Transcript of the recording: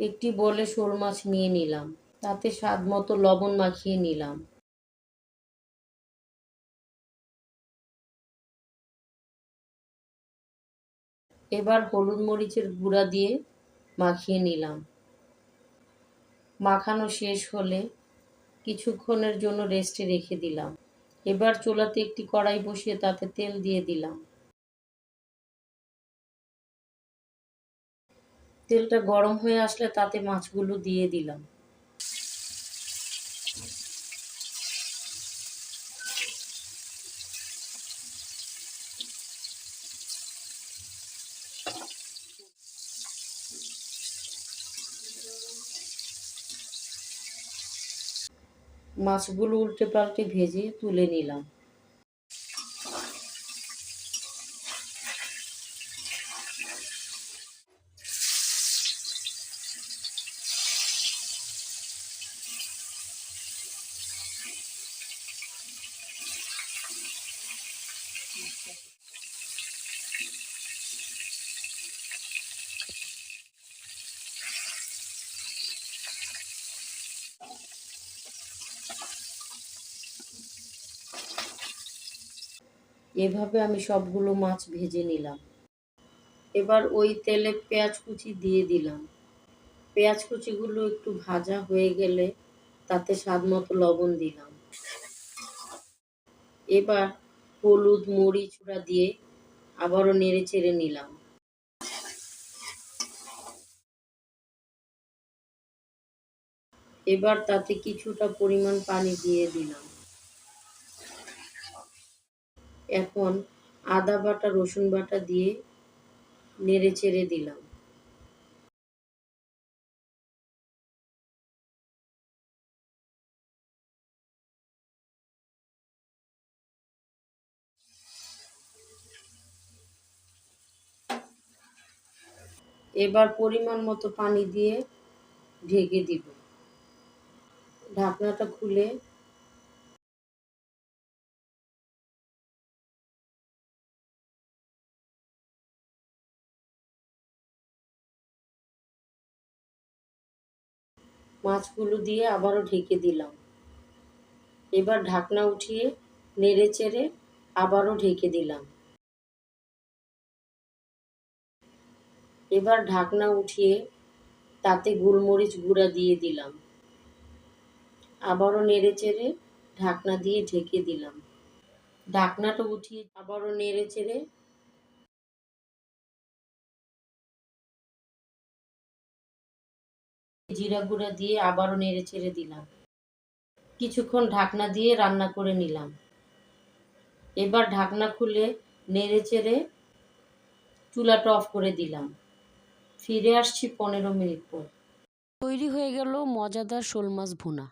একটি বলে শোল মাছ নিয়ে নিলাম। তাতে স্বাদ মতো লবণ মাখিয়ে নিলাম। এবার হলুদ মরিচের গুঁড়া দিয়ে মাখিয়ে নিলাম। মাখানো শেষ হলে কিছুক্ষণের জন্য রেস্টে রেখে দিলাম। এবার চুলাতে একটি কড়াই বসিয়ে তাতে তেল দিয়ে দিলাম। তেলটা গরম হয়ে আসলে তাতে মাছগুলো দিয়ে দিলাম। মাছগুলো উল্টে পাল্টে ভেজে তুলে নিলাম। এভাবে আমি সবগুলো মাছ ভেজে নিলাম। এবার ওই তেলে পেঁয়াজ কুচি দিয়ে দিলাম। পেঁয়াজ কুচিগুলো একটু ভাজা হয়ে গেলে তাতে স্বাদ মতো লবণ দিলাম। এবার হলুদ মরিচ দিয়ে আবারও নেড়ে চেড়ে নিলাম। এবার তাতে কিছুটা পরিমাণ পানি দিয়ে দিলাম। এখন আদা বাটা, রসুন বাটা দিয়ে নেড়ে চেড়ে দিলাম। এবার পরিমাণ মতো পানি দিয়ে ঢেকে দিব। ঢাকনাটা খুলে মাছগুলো দিয়ে আবারও ঢেকে দিলাম। এবার ঢাকনা উঠিয়ে নেড়ে চেড়ে আবারও ঢেকে দিলাম। এবার ঢাকনা উঠিয়ে তাতে গোলমরিচ গুঁড়া দিয়ে দিলাম। আবারও নেড়ে চেড়ে ঢাকনা দিয়ে ঢেকে দিলাম। ঢাকনাটা উঠিয়ে আবারও নেড়ে চেড়ে জিরা গুঁড়া দিয়ে আবারও নেড়ে চেড়ে দিলাম। কিছুক্ষণ ঢাকনা দিয়ে রান্না করে নিলাম। এবার ঢাকনা খুলে নেড়ে চেড়ে চুলাটা অফ করে দিলাম। ফিরে আসছি পনেরো মিনিট পর। তৈরি হয়ে গেল মজাদার শোল মাছ ভুনা।